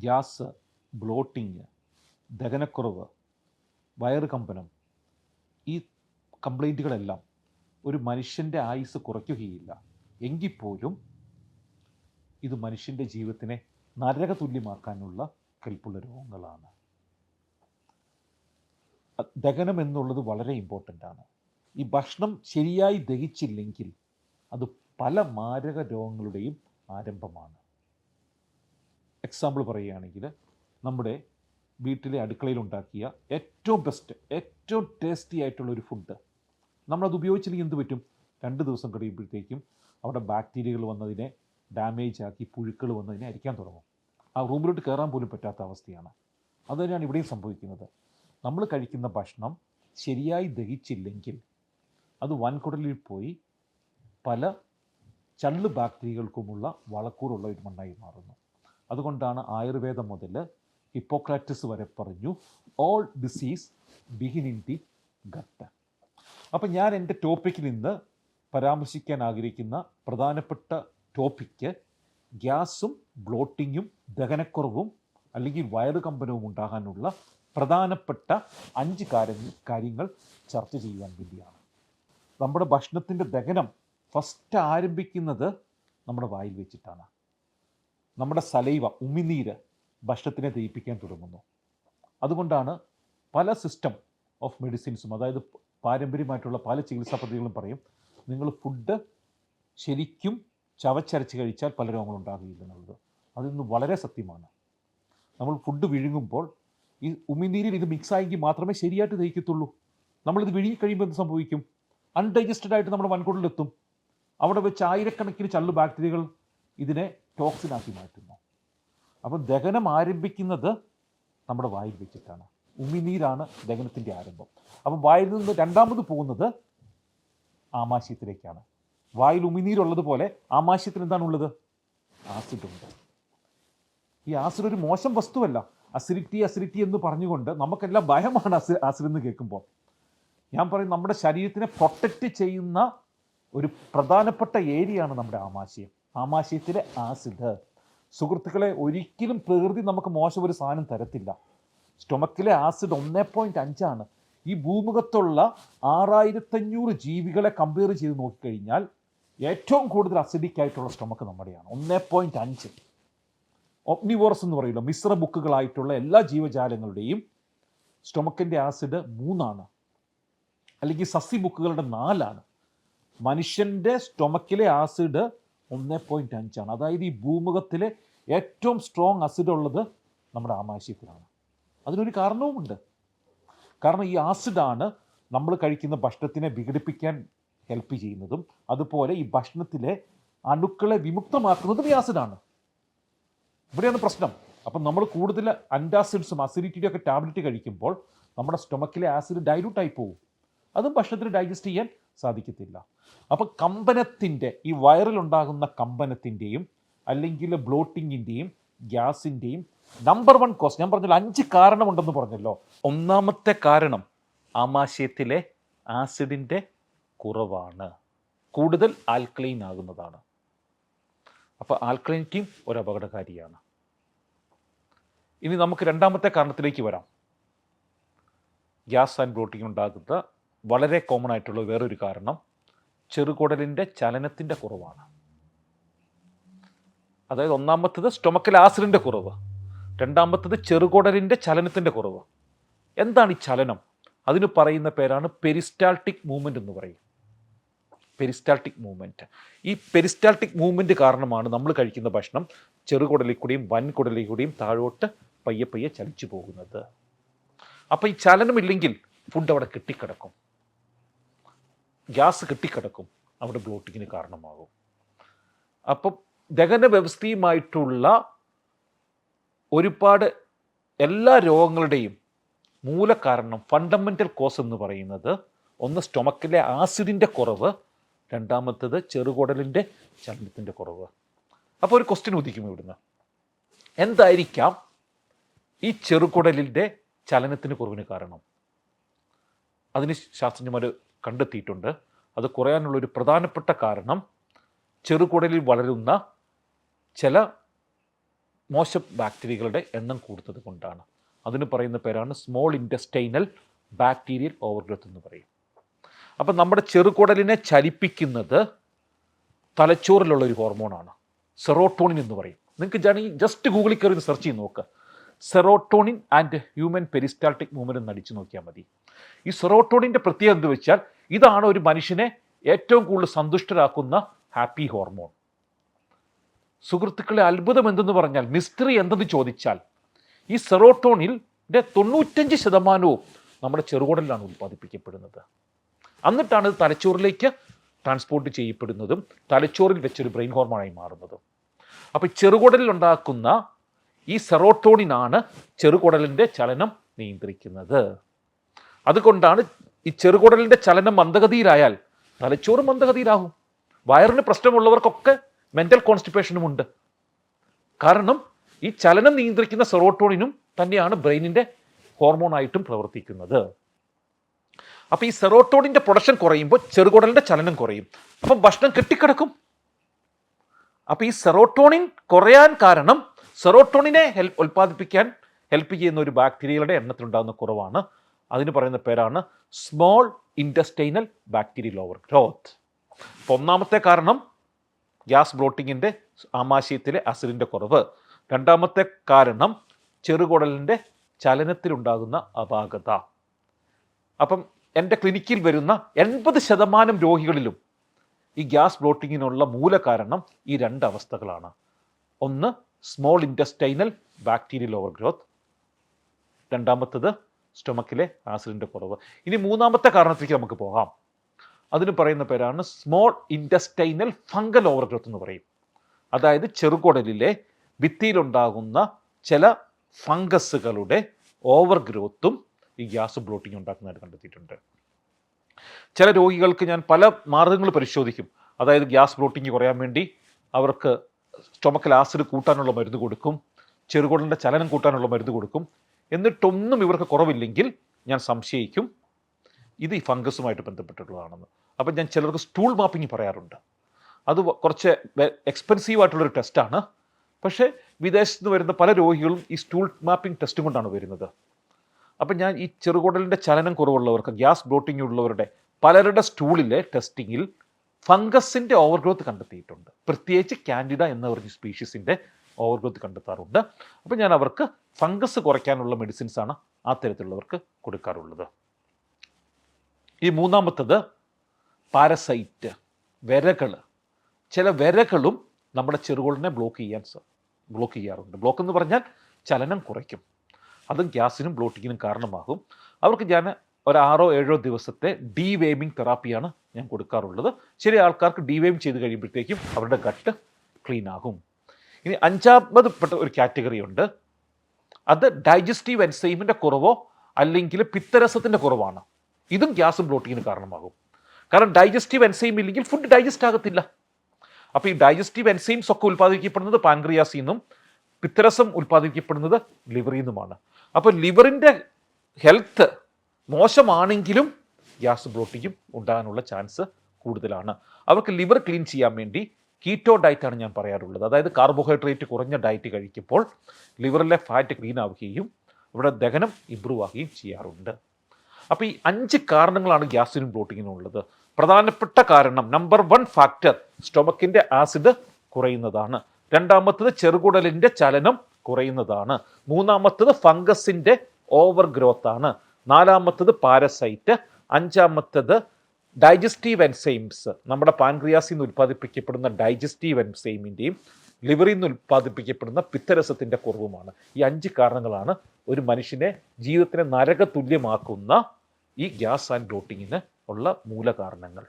Gas bloating ദഹനക്കുറവ് വയറ് കമ്പനം ഈ കംപ്ലൈന്റുകളെല്ലാം ഒരു മനുഷ്യന്റെ ആയുസ് കുറയ്ക്കുകയില്ല. എങ്കിൽ പോലും ഇത് മനുഷ്യന്റെ ജീവിതത്തിനെ നരക തുല്യമാക്കാനുള്ള കെൽപ്പുള്ള രോഗങ്ങളാണ്. ദഹനം എന്നുള്ളത് വളരെ ഇമ്പോർട്ടന്റ് ആണ്. ഈ ഭക്ഷണം ശരിയായി ദഹിച്ചില്ലെങ്കിൽ അത് പല മാരക രോഗങ്ങളുടെയും ആരംഭമാണ്. എക്സാമ്പിൾ പറയുകയാണെങ്കിൽ നമ്മുടെ വീട്ടിലെ അടുക്കളയിൽ ഉണ്ടാക്കിയ ഏറ്റവും ബെസ്റ്റ് ഏറ്റവും ടേസ്റ്റി ആയിട്ടുള്ള ഒരു ഫുഡ് നമ്മളത് ഉപയോഗിച്ചില്ലെങ്കിൽ എന്ത് പറ്റും? രണ്ട് ദിവസം കഴിയുമ്പോഴത്തേക്കും അവിടെ ബാക്ടീരിയകൾ വന്നതിനെ ഡാമേജ് ആക്കി പുഴുക്കൾ വന്നതിനെ അരിക്കാൻ തുടങ്ങും. ആ റൂമിലോട്ട് കയറാൻ പോലും പറ്റാത്ത അവസ്ഥയാണ്. അതുതന്നെയാണ് ഇവിടെയും സംഭവിക്കുന്നത്. നമ്മൾ കഴിക്കുന്ന ഭക്ഷണം ശരിയായി ദഹിച്ചില്ലെങ്കിൽ അത് വൻകുടലിൽ പോയി പല ചള്ള് ബാക്ടീരിയകൾക്കുമുള്ള വളക്കൂറുള്ള ഒരു മണ്ണായി മാറുന്നു. അതുകൊണ്ടാണ് ആയുർവേദം മുതൽ ഹിപ്പോക്രാറ്റിസ് വരെ പറഞ്ഞു all disease begin in the gut അപ്പം ഞാൻ എന്റെ ടോപ്പിക്കിൽ നിന്ന് പരാമർശിക്കാൻ ആഗ്രഹിക്കുന്ന പ്രധാനപ്പെട്ട ടോപ്പിക്ക് ഗ്യാസും ബ്ലോട്ടിങ്ങും ദഹനക്കുറവും അല്ലെങ്കിൽ വയറ് കമ്പനവും ഉണ്ടാകാനുള്ള പ്രധാനപ്പെട്ട അഞ്ച് കാര്യങ്ങൾ കാര്യങ്ങൾ ചർച്ച ചെയ്യുവാൻ വേണ്ടിയാണ്. നമ്മുടെ ഭക്ഷണത്തിന്റെ ദഹനം ഫസ്റ്റ് ആരംഭിക്കുന്നത് നമ്മുടെ വായിൽ വെച്ചിട്ടാണ്. നമ്മുടെ സലൈവ ഉമിനീര് ഭക്ഷണത്തിനെ ദഹിപ്പിക്കാൻ തുടങ്ങുന്നു. അതുകൊണ്ടാണ് പല സിസ്റ്റം ഓഫ് മെഡിസിൻസും അതായത് പാരമ്പര്യമായിട്ടുള്ള പല ചികിത്സാ പദ്ധതികളും പറയും നിങ്ങൾ ഫുഡ് ശരിക്കും ചവച്ചരച്ച് കഴിച്ചാൽ പല രോഗങ്ങളും ഉണ്ടാകുകയില്ല എന്നുള്ളത്. അതിന്ന് വളരെ സത്യമാണ്. നമ്മൾ ഫുഡ് വിഴുങ്ങുമ്പോൾ ഈ ഉമിനീരിൽ ഇത് മിക്സ് ആയെങ്കിൽ മാത്രമേ ശരിയായിട്ട് ദഹിക്കത്തുള്ളൂ. നമ്മളിത് വിഴുങ്ങി കഴിയുമ്പോൾ എന്ത് സംഭവിക്കും? അൺഡൈജസ്റ്റഡ് ആയിട്ട് നമ്മുടെ വൻകുടലിലെത്തും അവിടെ വെച്ച് ആയിരക്കണക്കിന് ചള്ളു ബാക്ടീരിയകൾ ഇതിനെ ടോക്സിനാക്കി മാറ്റുന്നു. അപ്പം ദഹനം ആരംഭിക്കുന്നത് നമ്മുടെ വായിൽ വെച്ചിട്ടാണ്. ഉമിനീരാണ് ദഹനത്തിന്റെ ആരംഭം. അപ്പം വായിൽ നിന്ന് രണ്ടാമത് പോകുന്നത് ആമാശയത്തിലേക്കാണ്. വായിൽ ഉമിനീരുള്ളത് പോലെ ആമാശയത്തിൽ എന്താണുള്ളത് ആസിഡുണ്ട് ഈ ആസിഡ് ഒരു മോശം വസ്തുവല്ല. അസിഡിറ്റി അസിഡിറ്റി എന്ന് പറഞ്ഞുകൊണ്ട് നമുക്കെല്ലാം ഭയമാണ് അസി ആസിഡ് എന്ന് കേൾക്കുമ്പോൾ. ഞാൻ പറയും നമ്മുടെ ശരീരത്തിനെ പ്രൊട്ടക്റ്റ് ചെയ്യുന്ന ഒരു പ്രധാനപ്പെട്ട ഏരിയയാണ് നമ്മുടെ ആമാശയം. ആമാശയത്തിലെ ആസിഡ്. സുഹൃത്തുക്കളെ ഒരിക്കലും പ്രകൃതി നമുക്ക് മോശം ഒരു സാധനം തരത്തില്ല. സ്റ്റൊമക്കിലെ ആസിഡ് ഒന്നേ പോയിന്റ് അഞ്ചാണ് ഈ ഭൂമുഖത്തുള്ള ആറായിരത്തഞ്ഞൂറ് ജീവികളെ കമ്പയർ ചെയ്ത് നോക്കിക്കഴിഞ്ഞാൽ ഏറ്റവും കൂടുതൽ അസിഡിക് ആയിട്ടുള്ള സ്റ്റൊമക്ക് നമ്മുടെയാണ്. ഒന്നേ പോയിന്റ് അഞ്ച്. ഒപ്നിവോറസ് എന്ന് പറയുമല്ലോ മിശ്ര ബുക്കുകളായിട്ടുള്ള എല്ലാ ജീവജാലങ്ങളുടെയും സ്റ്റൊമക്കിന്റെ ആസിഡ് മൂന്നാണ്. അല്ലെങ്കിൽ സസ്യ ബുക്കുകളുടെ നാലാണ്. മനുഷ്യന്റെ സ്റ്റൊമക്കിലെ ആസിഡ് ഒന്നേ പോയിന്റ് അഞ്ചാണ്. അതായത് ഈ ഭൂമുഖത്തിലെ ഏറ്റവും സ്ട്രോങ് ആസിഡ് ഉള്ളത് നമ്മുടെ ആമാശയത്തിലാണ്. അതിനൊരു കാരണവുമുണ്ട്. കാരണം ഈ ആസിഡാണ് നമ്മൾ കഴിക്കുന്ന ഭക്ഷണത്തിനെ വിഘടിപ്പിക്കാൻ ഹെൽപ്പ് ചെയ്യുന്നതും അതുപോലെ ഈ ഭക്ഷണത്തിലെ അണുക്കളെ വിമുക്തമാക്കുന്നതും ഈ ആസിഡാണ് ഇവിടെയാണ് പ്രശ്നം. അപ്പം നമ്മൾ കൂടുതൽ അന്റാസിഡ്സും അസിഡിറ്റിയുടെ ഒക്കെ ടാബ്ലറ്റ് കഴിക്കുമ്പോൾ നമ്മുടെ സ്റ്റൊമക്കിലെ ആസിഡ് ഡൈലൂട്ടായി പോകും. അതും ഭക്ഷണത്തിന് ഡൈജസ്റ്റ് ചെയ്യാൻ സാധിക്കത്തില്ല. അപ്പോൾ കമ്പനത്തിന്റെ ഈ വയറിലുണ്ടാകുന്ന കമ്പനത്തിന്റെയും അല്ലെങ്കിൽ ബ്ലോട്ടിങ്ങിന്റെയും ഗ്യാസിന്റെയും നമ്പർ വൺ കോസ് ഞാൻ പറഞ്ഞല്ലോ അഞ്ച് കാരണമുണ്ടെന്ന് പറഞ്ഞല്ലോ. ഒന്നാമത്തെ കാരണം ആമാശയത്തിലെ ആസിഡിന്റെ കുറവാണ്. കൂടുതൽ ആൽക്ലൈൻ ആകുന്നതാണ്. അപ്പോൾ ആൽക്ലൈനിക്കും ഒരു അപകടകാരിയാണ്. ഇനി നമുക്ക് രണ്ടാമത്തെ കാരണത്തിലേക്ക് വരാം. ഗ്യാസ് ആൻഡ് ബ്ലോട്ടിംഗ് ഉണ്ടാകുന്ന വളരെ കോമൺ ആയിട്ടുള്ള വേറൊരു കാരണം ചെറുകുടലിന്റെ ചലനത്തിന്റെ കുറവാണ്. അതായത് ഒന്നാമത്തത് സ്റ്റൊമക്കൽ ആസിഡിന്റെ കുറവ്. രണ്ടാമത്തത് ചെറുകുടലിന്റെ ചലനത്തിന്റെ കുറവ്. എന്താണ് ഈ ചലനം? അതിന് പറയുന്ന പേരാണ് പെരിസ്റ്റാൾട്ടിക് മൂവ്മെന്റ് എന്ന് പറയും. പെരിസ്റ്റാൾട്ടിക് മൂവ്മെന്റ് ഈ പെരിസ്റ്റാൾട്ടിക് മൂവ്മെന്റ് കാരണമാണ് നമ്മൾ കഴിക്കുന്ന ഭക്ഷണം ചെറുകുടലിൽ കൂടിയും വൻകുടലിൽ കൂടിയും താഴോട്ട് പയ്യെ പയ്യെ ചലിച്ചു പോകുന്നത്. അപ്പോൾ ഈ ചലനമില്ലെങ്കിൽ ഫുഡ് അവിടെ കെട്ടിക്കിടക്കും. ഗ്യാസ് കെട്ടിക്കിടക്കും അവിടെ ബ്ലോട്ടിങ്ങിന് കാരണമാകും. അപ്പം ദഹന വ്യവസ്ഥയുമായിട്ടുള്ള ഒരുപാട് എല്ലാ രോഗങ്ങളുടെയും മൂലകാരണം ഫണ്ടമെന്റൽ കോസ് എന്ന് പറയുന്നത് ഒന്ന് സ്റ്റൊമക്കിലെ ആസിഡിന്റെ കുറവ് രണ്ടാമത്തത് ചെറുകുടലിന്റെ ചലനത്തിന്റെ കുറവ്. അപ്പോൾ ഒരു ക്വസ്റ്റ്യൻ ഉദിക്കും ഇവിടുന്ന്. എന്തായിരിക്കാം ഈ ചെറുകുടലിന്റെ ചലനത്തിന് കുറവിന് കാരണം? അതിന് ശാസ്ത്രജ്ഞന്മാർ കണ്ടെത്തിയിട്ടുണ്ട്. അത് കുറയാനുള്ള ഒരു പ്രധാനപ്പെട്ട കാരണം ചെറുകുടലിൽ വളരുന്ന ചില മോശം ബാക്ടീരിയകളുടെ എണ്ണം കൂടുന്നത് കൊണ്ടാണ്. അതിന് പറയുന്ന പേരാണ് സ്മോൾ ഇൻഡസ്റ്റൈനൽ ബാക്ടീരിയൽ ഓവർഗ്രോത്ത് എന്ന് പറയും. അപ്പം നമ്മുടെ ചെറുകുടലിനെ ചലിപ്പിക്കുന്നത് തലച്ചോറിലുള്ള ഒരു ഹോർമോണാണ് സെറോട്ടോണിൻ എന്ന് പറയും. നിങ്ങൾക്ക് ജാണി ജസ്റ്റ് ഗൂഗിളിൽ കയറി സെർച്ച് ചെയ്ത് നോക്കുക serotonin and human peristaltic movement എന്ന് അടിച്ചു നോക്കിയാൽ മതി. ഈ സെറോട്ടോണിന്റെ പ്രത്യേകത എന്ന് വെച്ചാൽ ഇതാണ് ഒരു മനുഷ്യനെ ഏറ്റവും കൂടുതൽ സന്തുഷ്ടരാക്കുന്ന ഹാപ്പി ഹോർമോൺ. സുഹൃത്തുക്കളെ അത്ഭുതം എന്തെന്ന് പറഞ്ഞാൽ മിസ്റ്ററി എന്തെന്ന് ചോദിച്ചാൽ ഈ സെറോട്ടോണിന്റെ തൊണ്ണൂറ്റഞ്ച് ശതമാനവും നമ്മുടെ ചെറുകുടലിലാണ് ഉൽപ്പാദിപ്പിക്കപ്പെടുന്നത്. എന്നിട്ടാണ് ഇത് തലച്ചോറിലേക്ക് ട്രാൻസ്പോർട്ട് ചെയ്യപ്പെടുന്നതും തലച്ചോറിൽ വെച്ചൊരു ബ്രെയിൻ ഹോർമോണായി മാറുന്നതും. അപ്പോൾ ചെറുകുടലിൽ ഉണ്ടാക്കുന്ന ഈ സെറോട്ടോണിനാണ് ചെറുകുടലിന്റെ ചലനം നിയന്ത്രിക്കുന്നത്. അതുകൊണ്ടാണ് ഈ ചെറുകുടലിന്റെ ചലനം മന്ദഗതിയിലായാൽ തലച്ചോറ് മന്ദഗതിയിലാകും. വയറിന് പ്രശ്നമുള്ളവർക്കൊക്കെ മെന്റൽ കോൺസ്റ്റിപ്പേഷനും ഉണ്ട്. കാരണം ഈ ചലനം നിയന്ത്രിക്കുന്ന സെറോട്ടോണിനും തന്നെയാണ് ബ്രെയിനിന്റെ ഹോർമോണായിട്ടും പ്രവർത്തിക്കുന്നത്. അപ്പോൾ ഈ സെറോട്ടോണിന്റെ പ്രൊഡക്ഷൻ കുറയുമ്പോൾ ചെറുകുടലിന്റെ ചലനം കുറയും. അപ്പം ഭക്ഷണം കെട്ടിക്കിടക്കും. അപ്പോൾ ഈ സെറോട്ടോണിൻ കുറയാൻ കാരണം സെറോട്ടോണിനെ ഹെൽപ്പ് ഉൽപ്പാദിപ്പിക്കാൻ ഹെൽപ്പ് ചെയ്യുന്ന ഒരു ബാക്ടീരിയകളുടെ എണ്ണത്തിലുണ്ടാകുന്ന കുറവാണ്. അതിന് പറയുന്ന പേരാണ് small intestinal bacterial over growth. അപ്പോൾ ഒന്നാമത്തെ കാരണം ഗ്യാസ് ബ്ലോട്ടിങ്ങിന്റെ ആമാശയത്തിലെ അസിഡിന്റെ കുറവ്. രണ്ടാമത്തെ കാരണം ചെറുകുടലിന്റെ ചലനത്തിലുണ്ടാകുന്ന അപാകത. അപ്പം എന്റെ ക്ലിനിക്കിൽ വരുന്ന എൺപത് ശതമാനം രോഗികളിലും ഈ ഗ്യാസ് ബ്ലോട്ടിങ്ങിനുള്ള മൂല കാരണം ഈ രണ്ട് അവസ്ഥകളാണ്. ഒന്ന് small intestinal bacterial over growth രണ്ടാമത്തത് സ്റ്റൊമക്കിലെ ആസിഡിന്റെ കുറവ്. ഇനി മൂന്നാമത്തെ കാരണത്തിലേക്ക് നമുക്ക് പോകാം. അതിന് പറയുന്ന പേരാണ് small intestinal fungal over growth എന്ന് പറയും. അതായത് ചെറുകുടലിലെ ഭിത്തിയിലുണ്ടാകുന്ന ചില ഫംഗസുകളുടെ ഓവർ ഗ്രോത്തും ഈ ഗ്യാസ് ബ്ലോട്ടിംഗ് ഉണ്ടാക്കുന്നതായിട്ട് കണ്ടെത്തിയിട്ടുണ്ട്. ചില രോഗികൾക്ക് ഞാൻ പല മാർഗങ്ങൾ പരിശോധിക്കും. അതായത് ഗ്യാസ് ബ്ലോട്ടിങ് കുറയാൻ വേണ്ടി അവർക്ക് സ്റ്റൊമക്കൽ ആസിഡ് കൂട്ടാനുള്ള മരുന്ന് കൊടുക്കും. ചെറുകുടലിന്റെ ചലനം കൂട്ടാനുള്ള മരുന്ന് കൊടുക്കും. എന്നിട്ടൊന്നും ഇവർക്ക് കുറവില്ലെങ്കിൽ ഞാൻ സംശയിക്കും. ഇത് ഈ ഫംഗസുമായിട്ട് ബന്ധപ്പെട്ടിട്ടുള്ളതാണെന്ന്. അപ്പം ഞാൻ ചിലർക്ക് സ്റ്റൂൾ മാപ്പിംഗ് പറയാറുണ്ട്. അത് കുറച്ച് എക്സ്പെൻസീവ് ആയിട്ടുള്ളൊരു ടെസ്റ്റാണ് പക്ഷേ വിദേശത്ത് നിന്ന് വരുന്ന പല രോഗികളും ഈ സ്റ്റൂൾ മാപ്പിംഗ് ടെസ്റ്റും കൊണ്ടാണ് വരുന്നത്. അപ്പം ഞാൻ ഈ ചെറുകുടലിന്റെ ചലനം കുറവുള്ളവർക്ക് ഗ്യാസ് ബ്ലോട്ടിംഗ് ഉള്ളവരുടെ പലരുടെ സ്റ്റൂളിലെ ടെസ്റ്റിങ്ങിൽ ഫംഗസിന്റെ ഓവർഗ്രോത്ത് കണ്ടെത്തിയിട്ടുണ്ട്. പ്രത്യേകിച്ച് കാൻഡിഡ എന്ന പറഞ്ഞ സ്പീഷീസിന്റെ ഓവർഗ്രോത്ത് കണ്ടെത്താറുണ്ട്. അപ്പോൾ ഞാൻ അവർക്ക് ഫംഗസ് കുറയ്ക്കാനുള്ള മെഡിസിൻസ് ആണ് ആ തരത്തിലുള്ളവർക്ക് കൊടുക്കാറുള്ളത്. ഈ മൂന്നാമത്തത് പാരസൈറ്റ് വിരകൾ ചില വിരകളും നമ്മുടെ ചെറുകോളിനെ ബ്ലോക്ക് ചെയ്യാൻ ബ്ലോക്ക് ചെയ്യാറുണ്ട്. ബ്ലോക്ക് എന്ന് പറഞ്ഞാൽ ചലനം കുറയ്ക്കും. അതും ഗ്യാസിനും ബ്ലോട്ടിങ്ങിനും കാരണമാകും. അവർക്ക് ഞാൻ ഒരു ആറോ ഏഴോ ദിവസത്തെ ഡീ വേമിംഗ് തെറാപ്പിയാണ് ഞാൻ കൊടുക്കാറുള്ളത്. ചില ആൾക്കാർക്ക് ഡീ വേം ചെയ്ത് കഴിയുമ്പോഴത്തേക്കും അവരുടെ ഗട്ട് ക്ലീൻ ആകും. ഇനി അഞ്ചാമത് പെട്ട ഒരു കാറ്റഗറി ഉണ്ട്. അത് ഡൈജസ്റ്റീവ് എൻസൈമിന്റെ കുറവോ അല്ലെങ്കിൽ പിത്തരസത്തിന്റെ കുറവാണ്. ഇതും ഗ്യാസും ബ്ലോട്ടിങ്ങിന് കാരണമാകും. കാരണം ഡൈജസ്റ്റീവ് എൻസൈം ഇല്ലെങ്കിൽ ഫുഡ് ഡൈജസ്റ്റ് ആകത്തില്ല. അപ്പോൾ ഈ ഡൈജസ്റ്റീവ് എൻസൈംസ് ഒക്കെ ഉൽപ്പാദിപ്പിക്കപ്പെടുന്നത് പാൻക്രിയാസിൽ നിന്നും പിത്തരസം ഉൽപ്പാദിപ്പിക്കപ്പെടുന്നത് ലിവറിൽ നിന്നുമാണ് അപ്പോൾ ലിവറിന്റെ ഹെൽത്ത് മോശമാണെങ്കിലും ഗ്യാസ് ബ്ലോട്ടിക്കും ഉണ്ടാകാനുള്ള ചാൻസ് കൂടുതലാണ്. അവർക്ക് ലിവർ ക്ലീൻ ചെയ്യാൻ വേണ്ടി കീറ്റോ ഡയറ്റാണ് ഞാൻ പറയാറുള്ളത്. അതായത് കാർബോഹൈഡ്രേറ്റ് കുറഞ്ഞ ഡയറ്റ് കഴിക്കുമ്പോൾ ലിവറിലെ ഫാറ്റ് ക്ലീൻ ആവുകയും ഇവിടെ ദഹനം ഇമ്പ്രൂവ് ആവുകയും ചെയ്യാറുണ്ട്. അപ്പോൾ ഈ അഞ്ച് കാരണങ്ങളാണ് ഗ്യാസിനും ബ്ലോട്ടിങ്ങിനും ഉള്ളത്. പ്രധാനപ്പെട്ട കാരണം നമ്പർ വൺ ഫാക്ടർ സ്റ്റൊമക്കിന്റെ ആസിഡ് കുറയുന്നതാണ്. രണ്ടാമത്തത് ചെറുകുടലിന്റെ ചലനം കുറയുന്നതാണ്. മൂന്നാമത്തത് ഫംഗസിന്റെ ഓവർ ഗ്രോത്താണ് നാലാമത്തത് പാരസൈറ്റ് അഞ്ചാമത്തത് ഡൈജസ്റ്റീവ് എൻസൈംസ്. നമ്മുടെ പാൻക്രിയാസിൽ നിന്ന് ഉൽപ്പാദിപ്പിക്കപ്പെടുന്ന ഡൈജസ്റ്റീവ് എൻസൈമിന്റെയും ലിവറിൽ നിന്ന് ഉൽപ്പാദിപ്പിക്കപ്പെടുന്ന പിത്തരസത്തിന്റെ കുറവുമാണ്. ഈ അഞ്ച് കാരണങ്ങളാണ് ഒരു മനുഷ്യനെ ജീവിതത്തിനെ നരകതുല്യമാക്കുന്ന ഈ ഗ്യാസ് ആൻഡ് ബ്ലോട്ടിങ്ങിന് ഉള്ള മൂലകാരണങ്ങൾ.